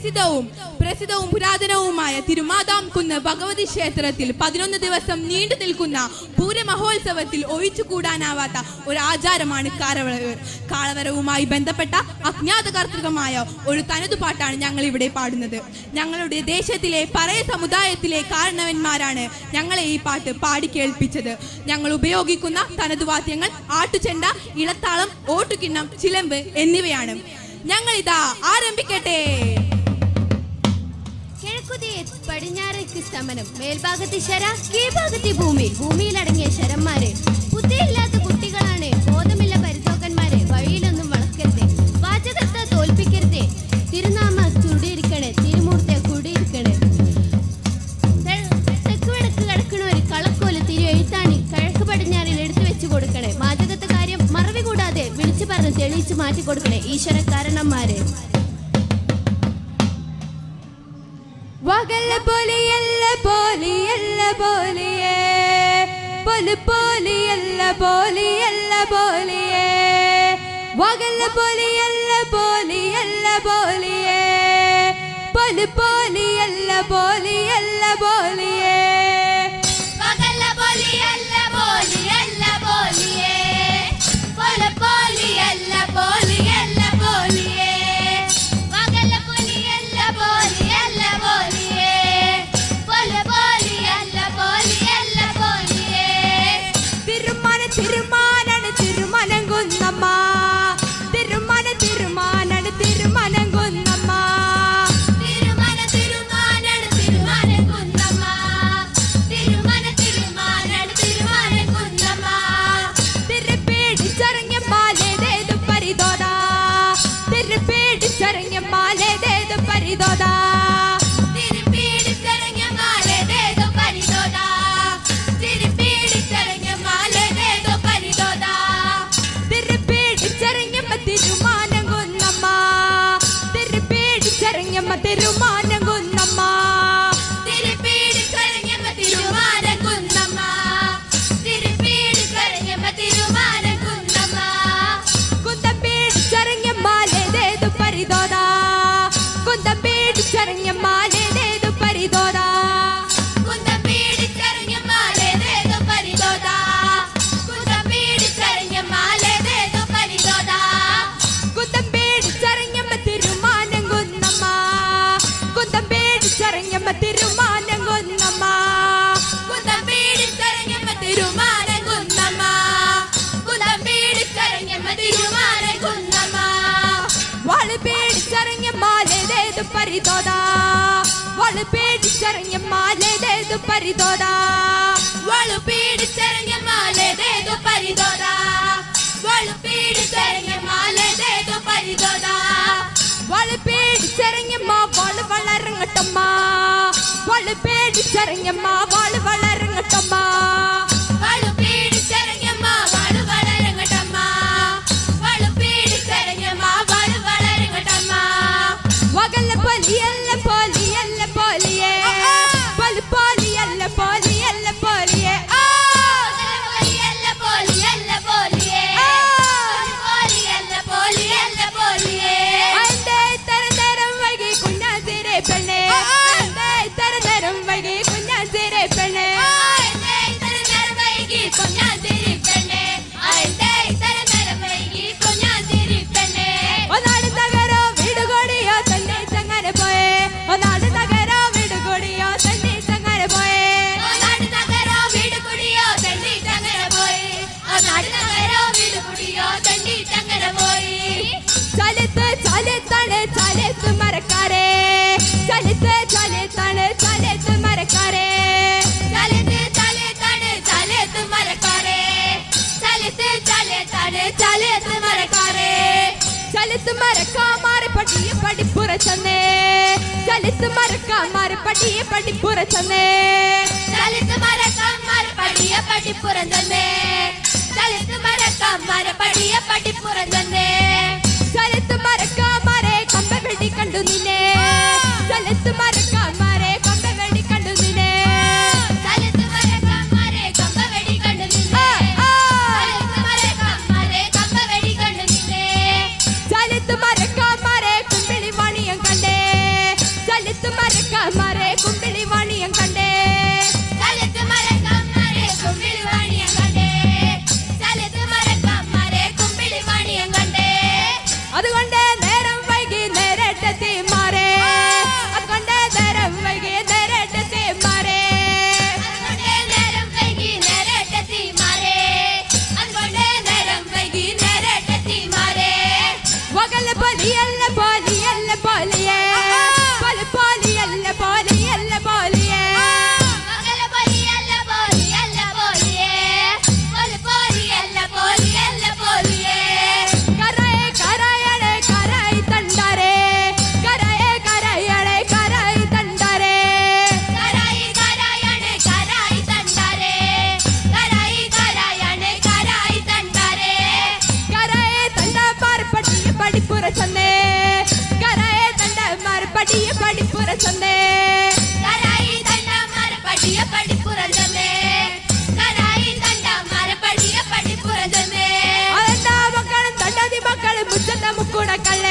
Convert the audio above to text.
പ്രസിദ്ധവും പ്രസിദ്ധവും പുരാതനവുമായ തിരുമാതാം കുന്ന് ഭഗവതി ക്ഷേത്രത്തിൽ പതിനൊന്ന് ദിവസം നീണ്ടു നിൽക്കുന്ന പൂരമഹോത്സവത്തിൽ ഒഴിച്ചുകൂടാനാവാത്ത ഒരു ആചാരമാണ് കാളവരവ് കാളവരവുമായി ബന്ധപ്പെട്ട അജ്ഞാത കർത്തൃകമായ ഒരു തനതു പാട്ടാണ് ഞങ്ങൾ ഇവിടെ പാടുന്നത്. ഞങ്ങളുടെ ദേശത്തിലെ പറയ സമുദായത്തിലെ കാരണവന്മാരാണ് ഞങ്ങളെ ഈ പാട്ട് പാടിക്കേൾപ്പിച്ചത് ഞങ്ങൾ ഉപയോഗിക്കുന്ന തനതു വാദ്യങ്ങൾ ആട്ടുചെണ്ട ഇളത്താളം ഓട്ടുകിണ്ണം ചിലമ്പ് എന്നിവയാണ്. ഞങ്ങൾ ഇതാ ആരംഭിക്കട്ടെ. കിഴക്കുതിയെ പടിഞ്ഞാറേക്ക് സ്തമനം മേൽഭാഗത്ത് ശര കീഴ്ഭാഗത്ത് ഭൂമി. ഭൂമിയിലടങ്ങിയ ശരന്മാരെ. ബുദ്ധിയില്ലാത്ത കുട്ടികളാണ്. ബോധമില്ല പരിതോക്കന്മാരെ വഴിയിലൊന്നും വളക്കരുത്. വാചകത്തെ തോൽപ്പിക്കരുത്. തിരുനാമ ചുടിയിരിക്കണേ. തിരുമൂർത്തെ കുടിയിരിക്കണേ. തെക്ക് വടക്ക് കിടക്കണവര് കളക്കോല തിരു എഴുത്താണി കിഴക്ക് എടുത്തു വെച്ചു കൊടുക്കണേ. വാചകത്തെ കാര്യം മറവി കൂടാതെ വിളിച്ചു പറഞ്ഞ് തെളിയിച്ചു മാറ്റി കൊടുക്കണേ ഈശ്വര കാരണന്മാരെ വകല പോലെയല്ല പോലെയല്ല പോലെയേ. പൊൽ പോലെയല്ല പോലെയല്ല പോലെയേ. വകല പോലെയല്ല പോലെയല്ല പോലെയേ. പൊൽ പോലെയല്ല പോലെയല്ല പോലെയേ. പകല പോലെയല്ല പോലെയല്ല പോലിയേ. തിരുപ്പേടിച്ചറിഞ്ഞ മാലേതേത് തിരുപ്പേടിച്ചറിഞ്ഞമ്മ തിരുമാനം കൊന്നമ്മ. തിരുമാനം കുന്നമ്മ. ಪರಿತೋದ ಒಳು ಪೀಡಿಸರಂಗ ಮಾಲೆದೇದು ಪರಿತೋದ ಒಳು ಪೀಡಿಸರಂಗ ಮಾಲೆದೇದು ಪರಿತೋದ ಒಳು ಪೀಡಿಸರಂಗ ಮಾಲೆದೇದು ಪರಿತೋದ ಒಳು ಪೀಡಿಸರಂಗಮ್ಮ ಒಳು வளருங்கட்டம்மா ஒழு பேடிச்சருங்கம்மா வாழ் வளருங்கட்டம்மா ചലിത്ത് മരക്കാമാരെ പടിയെ പടിപ്പുറ ചെന്നേ ചലിത്ത് മരക്കാമാരെ പടിയെ പടിപ്പുറ ചെന്നേ ചലത്ത് മരക്കാന്മാർ പടിയ പടിപ്പുറം തന്നെ ചലത്ത് മരക്കാന്മാർ പടിയ പടിപ്പുറം തന്നെ ചലിത്ത് മരക്കാമാരെ കമ്പ വെടി കണ്ടു നിന്നെ ചലിത്ത് മരക്കാമാരെ படிய படிப்புற சொன்னே. கராயி தண்டா மர படிய படிப்புற சொன்னே. கராயி தண்டா மர படிய படிப்புற சொன்னே. அதான் முக்கூட கல்ல